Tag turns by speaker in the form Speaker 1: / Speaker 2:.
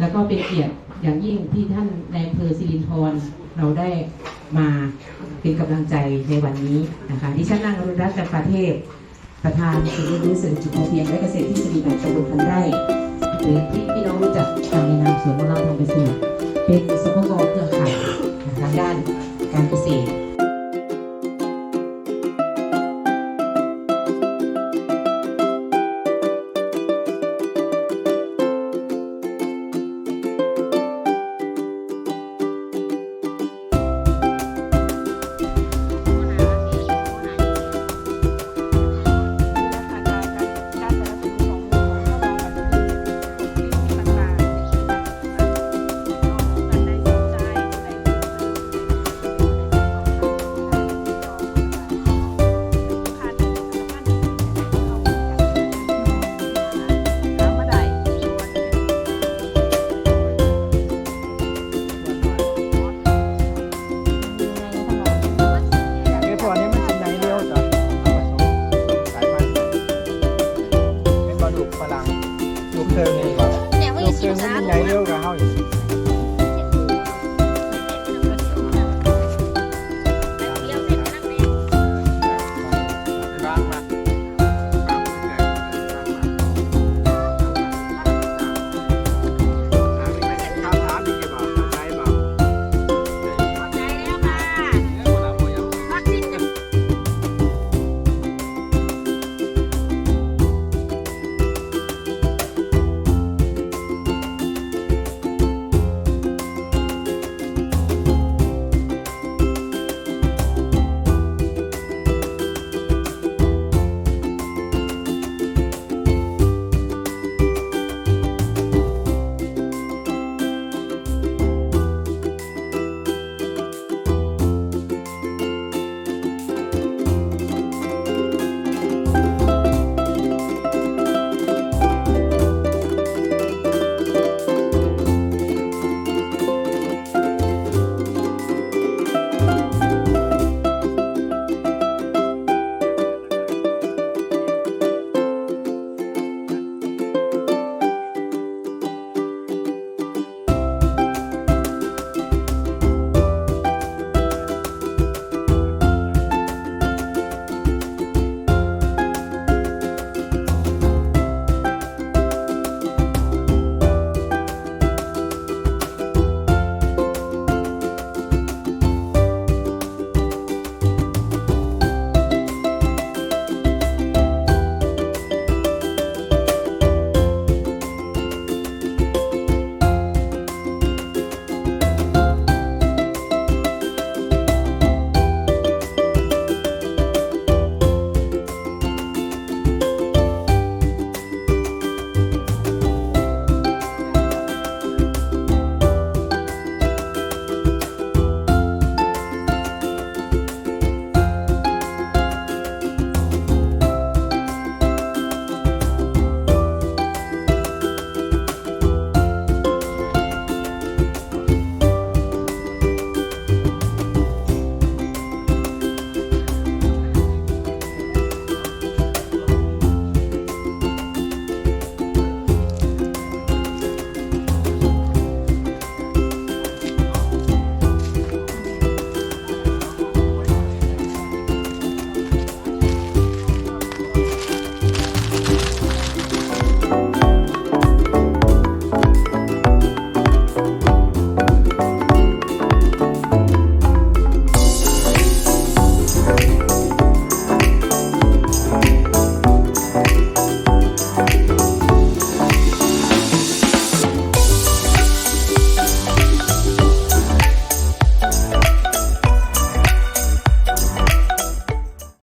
Speaker 1: แล้วก็เป็นเกียรติอย่างยิ่งที่ท่านในายอำเภอสิรินทรเราได้มาเป็นกำลังใจในวันนี้นะคะดิฉันนางรุณรัตน์จำปาเทพ ประธานศูนย์เรียนรู้เศรษฐกิจพอเพียงและเกษตรที่สิริแบบตำบลพันไร่หรือที่พี่น้องรู้จักทางในนามสวนมะนาวทองเกษตรเป็นสพกเครือขา